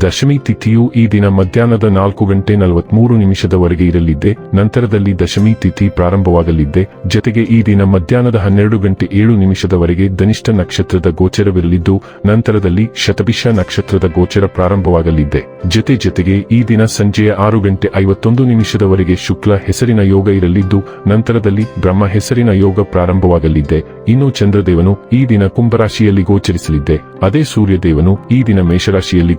ದಶಮಿ ತಿಥಿಯು ಈ ದಿನ ಮಧ್ಯಾಹ್ನದ ನಾಲ್ಕು ಗಂಟೆ ನಲವತ್ಮೂರು ನಿಮಿಷದವರೆಗೆ ಇರಲಿದ್ದೆ, ನಂತರದಲ್ಲಿ ದಶಮಿ ತಿಥಿ ಪ್ರಾರಂಭವಾಗಲಿದ್ದೆ, ಜತೆಗೆ ಈ ದಿನ ಮಧ್ಯಾಹ್ನದ ಹನ್ನೆರಡು ಗಂಟೆ ಏಳು ನಿಮಿಷದವರೆಗೆ ಧನಿಷ್ಠ ನಕ್ಷತ್ರದ ಗೋಚರವಿರಲಿದ್ದು, ನಂತರದಲ್ಲಿ ಶತಭಿಷ ನಕ್ಷತ್ರದ ಗೋಚರ ಪ್ರಾರಂಭವಾಗಲಿದ್ದೆ. ಜತೆ ಜತೆಗೆ ಈ ದಿನ ಸಂಜೆಯ ಆರು ಗಂಟೆ ಐವತ್ತೊಂದು ನಿಮಿಷದವರೆಗೆ ಶುಕ್ಲ ಹೆಸರಿನ ಯೋಗ ಇರಲಿದ್ದು, ನಂತರದಲ್ಲಿ ಬ್ರಹ್ಮ ಹೆಸರಿನ ಯೋಗ ಪ್ರಾರಂಭವಾಗಲಿದ್ದೆ. ಇನ್ನು ಚಂದ್ರದೇವನು ಈ ದಿನ ಕುಂಭರಾಶಿಯಲ್ಲಿ ಗೋಚರಿಸಲಿದ್ದೆ. ಅದೇ ಸೂರ್ಯದೇವನು ಈ ದಿನ ಮೇಷರಾಶಿಯಲ್ಲಿ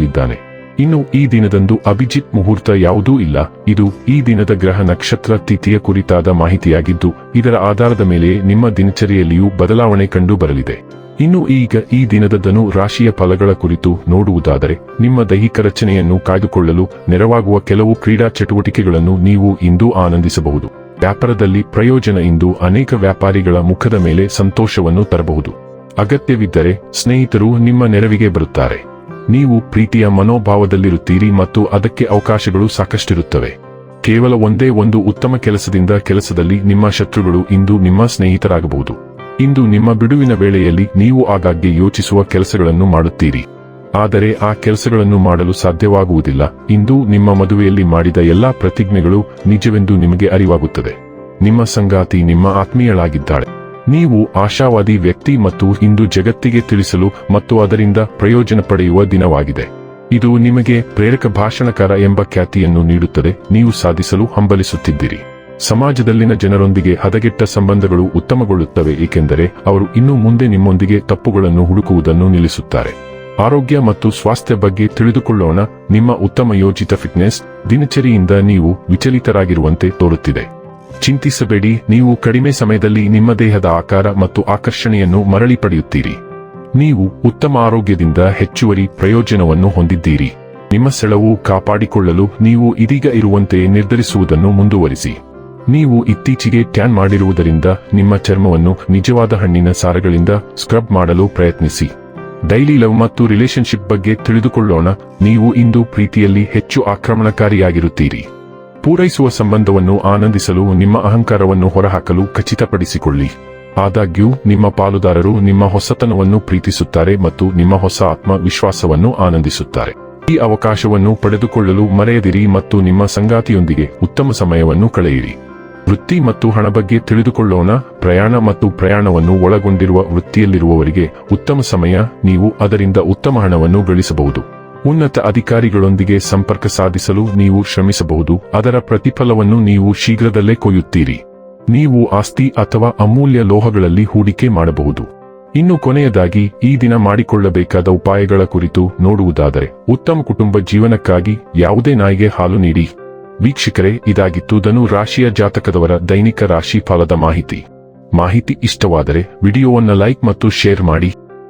ಗೋಚರಿಸಲಿದ್ದಾನೆ ಇನ್ನು ಈ ದಿನದಂದು ಅಭಿಜಿತ್ ಮುಹೂರ್ತ ಯಾವುದೂ ಇಲ್ಲ. ಇದು ಈ ದಿನದ ಗ್ರಹ ನಕ್ಷತ್ರ ತಿಥಿಯ ಕುರಿತಾದ ಮಾಹಿತಿಯಾಗಿದ್ದು, ಇದರ ಆಧಾರದ ಮೇಲೆ ನಿಮ್ಮ ದಿನಚರಿಯಲ್ಲಿಯೂ ಬದಲಾವಣೆ ಕಂಡು ಬರಲಿದೆ. ಇನ್ನು ಈಗ ಈ ದಿನದ ಧನು ರಾಶಿಯ ಫಲಗಳ ಕುರಿತು ನೋಡುವುದಾದರೆ, ನಿಮ್ಮ ದೈಹಿಕ ರಚನೆಯನ್ನು ಕಾಯ್ದುಕೊಳ್ಳಲು ನೆರವಾಗುವ ಕೆಲವು ಕ್ರೀಡಾ ಚಟುವಟಿಕೆಗಳನ್ನು ನೀವು ಇಂದು ಆನಂದಿಸಬಹುದು. ವ್ಯಾಪಾರದಲ್ಲಿ ಪ್ರಯೋಜನ ಇಂದು ಅನೇಕ ವ್ಯಾಪಾರಿಗಳ ಮುಖದ ಮೇಲೆ ಸಂತೋಷವನ್ನು ತರಬಹುದು. ಅಗತ್ಯವಿದ್ದರೆ ಸ್ನೇಹಿತರು ನಿಮ್ಮ ನೆರವಿಗೆ ಬರುತ್ತಾರೆ. ನೀವು ಪ್ರೀತಿಯ ಮನೋಭಾವದಲ್ಲಿರುತ್ತೀರಿ ಮತ್ತು ಅದಕ್ಕೆ ಅವಕಾಶಗಳು ಸಾಕಷ್ಟಿರುತ್ತವೆ. ಕೇವಲ ಒಂದೇ ಒಂದು ಉತ್ತಮ ಕೆಲಸದಿಂದ ಕೆಲಸದಲ್ಲಿ ನಿಮ್ಮ ಶತ್ರುಗಳು ಇಂದು ನಿಮ್ಮ ಸ್ನೇಹಿತರಾಗಬಹುದು. ಇಂದು ನಿಮ್ಮ ಬಿಡುವಿನ ವೇಳೆಯಲ್ಲಿ ನೀವು ಆಗಾಗ್ಗೆ ಯೋಚಿಸುವ ಕೆಲಸಗಳನ್ನು ಮಾಡುತ್ತೀರಿ. ಆದರೆ ಆ ಕೆಲಸಗಳನ್ನು ಮಾಡಲು ಸಾಧ್ಯವಾಗುವುದಿಲ್ಲ. ಇಂದು ನಿಮ್ಮ ಮದುವೆಯಲ್ಲಿ ಮಾಡಿದ ಎಲ್ಲಾ ಪ್ರತಿಜ್ಞೆಗಳು ನಿಜವೆಂದು ನಿಮಗೆ ಅರಿವಾಗುತ್ತದೆ. ನಿಮ್ಮ ಸಂಗಾತಿ ನಿಮ್ಮ ಆತ್ಮೀಯಳಾಗಿದ್ದಾಳೆ. ನೀವು ಆಶಾವಾದಿ ವ್ಯಕ್ತಿ ಮತ್ತು ಇಂದು ಜಗತ್ತಿಗೆ ತಿಳಿಸಲು ಮತ್ತು ಅದರಿಂದ ಪ್ರಯೋಜನ ಪಡೆಯುವ ದಿನವಾಗಿದೆ. ಇದು ನಿಮಗೆ ಪ್ರೇರಕ ಭಾಷಣಕಾರ ಎಂಬ ಖ್ಯಾತಿಯನ್ನು ನೀಡುತ್ತದೆ. ನೀವು ಸಾಧಿಸಲು ಹಂಬಲಿಸುತ್ತಿದ್ದೀರಿ. ಸಮಾಜದಲ್ಲಿನ ಜನರೊಂದಿಗೆ ಹದಗೆಟ್ಟ ಸಂಬಂಧಗಳು ಉತ್ತಮಗೊಳ್ಳುತ್ತವೆ, ಏಕೆಂದರೆ ಅವರು ಇನ್ನು ಮುಂದೆ ನಿಮ್ಮೊಂದಿಗೆ ತಪ್ಪುಗಳನ್ನು ಹುಡುಕುವುದನ್ನು ನಿಲ್ಲಿಸುತ್ತಾರೆ. ಆರೋಗ್ಯ ಮತ್ತು ಸ್ವಾಸ್ಥ್ಯ ಬಗ್ಗೆ ತಿಳಿದುಕೊಳ್ಳೋಣ. ನಿಮ್ಮ ಉತ್ತಮ ಯೋಜಿತ ಫಿಟ್ನೆಸ್ ದಿನಚರಿಯಿಂದ ನೀವು ವಿಚಲಿತರಾಗಿರುವಂತೆ ತೋರುತ್ತಿದೆ. ಚಿಂತಿಸಬೇಡಿ, ನೀವು ಕಡಿಮೆ ಸಮಯದಲ್ಲಿ ನಿಮ್ಮ ದೇಹದ ಆಕಾರ ಮತ್ತು ಆಕರ್ಷಣೆಯನ್ನು ಮರಳಿ ಪಡೆಯುತ್ತೀರಿ. ನೀವು ಉತ್ತಮ ಆರೋಗ್ಯದಿಂದ ಹೆಚ್ಚುವರಿ ಪ್ರಯೋಜನವನ್ನು ಹೊಂದಿದ್ದೀರಿ. ನಿಮ್ಮ ಸೆಳವು ಕಾಪಾಡಿಕೊಳ್ಳಲು ನೀವು ಇದೀಗ ಇರುವಂತೆ ನಿರ್ಧರಿಸುವುದನ್ನು ಮುಂದುವರಿಸಿ. ನೀವು ಇತ್ತೀಚೆಗೆ ಟ್ಯಾನ್ ಮಾಡಿರುವುದರಿಂದ ನಿಮ್ಮ ಚರ್ಮವನ್ನು ನಿಜವಾದ ಹಣ್ಣಿನ ಸಾರಗಳಿಂದ ಸ್ಕ್ರಬ್ ಮಾಡಲು ಪ್ರಯತ್ನಿಸಿ. ಡೈಲಿ ಲವ್ ಮತ್ತು ರಿಲೇಶನ್ಶಿಪ್ ಬಗ್ಗೆ ತಿಳಿದುಕೊಳ್ಳೋಣ, ನೀವು ಇಂದು ಪ್ರೀತಿಯಲ್ಲಿ ಹೆಚ್ಚು ಆಕ್ರಮಣಕಾರಿಯಾಗಿರುತ್ತೀರಿ. ಪೂರೈಸುವ ಸಂಬಂಧವನ್ನು ಆನಂದಿಸಲು ನಿಮ್ಮ ಅಹಂಕಾರವನ್ನು ಹೊರಹಾಕಲು ಖಚಿತಪಡಿಸಿಕೊಳ್ಳಿ. ಆದಾಗ್ಯೂ, ನಿಮ್ಮ ಪಾಲುದಾರರು ನಿಮ್ಮ ಹೊಸತನವನ್ನು ಪ್ರೀತಿಸುತ್ತಾರೆ ಮತ್ತು ನಿಮ್ಮ ಹೊಸ ಆತ್ಮವಿಶ್ವಾಸವನ್ನು ಆನಂದಿಸುತ್ತಾರೆ. ಈ ಅವಕಾಶವನ್ನು ಪಡೆದುಕೊಳ್ಳಲು ಮರೆಯದಿರಿ ಮತ್ತು ನಿಮ್ಮ ಸಂಗಾತಿಯೊಂದಿಗೆ ಉತ್ತಮ ಸಮಯವನ್ನು ಕಳೆಯಿರಿ. ವೃತ್ತಿ ಮತ್ತು ಹಣ ಬಗ್ಗೆ ತಿಳಿದುಕೊಳ್ಳೋಣ. ಪ್ರಯಾಣ ಮತ್ತು ಪ್ರಯಾಣವನ್ನು ಒಳಗೊಂಡಿರುವ ವೃತ್ತಿಯಲ್ಲಿರುವವರಿಗೆ ಉತ್ತಮ ಸಮಯ, ನೀವು ಅದರಿಂದ ಉತ್ತಮ ಹಣವನ್ನು ಗಳಿಸಬಹುದು. ಉನ್ನತ ಅಧಿಕಾರಿಗಳೊಂದಿಗೆ ಸಂಪರ್ಕ ಸಾಧಿಸಲು ನೀವು ಶ್ರಮಿಸಬಹುದು. ಅದರ ಪ್ರತಿಫಲವನ್ನು ನೀವು ಶೀಘ್ರದಲ್ಲೇ ಕೊಯ್ಯುತ್ತೀರಿ. ನೀವು ಆಸ್ತಿ ಅಥವಾ ಅಮೂಲ್ಯ ಲೋಹಗಳಲ್ಲಿ ಹೂಡಿಕೆ ಮಾಡಬಹುದು. ಇನ್ನು ಕೊನೆಯದಾಗಿ, ಈ ದಿನ ಮಾಡಿಕೊಳ್ಳಬೇಕಾದ ಉಪಾಯಗಳ ಕುರಿತು ನೋಡುವುದಾದರೆ, ಉತ್ತಮ ಕುಟುಂಬ ಜೀವನಕ್ಕಾಗಿ ಯಾವುದೇ ನಾಯಿಗೆ ಹಾಲು ನೀಡಿ. ವೀಕ್ಷಕರೇ, ಇದಾಗಿತ್ತು ಧನು ರಾಶಿಯ ಜಾತಕದವರ ದೈನಿಕ ರಾಶಿ ಫಲದ ಮಾಹಿತಿ. ಮಾಹಿತಿ ಇಷ್ಟವಾದರೆ, ವಿಡಿಯೋವನ್ನು ಲೈಕ್ ಮತ್ತು ಶೇರ್ ಮಾಡಿ.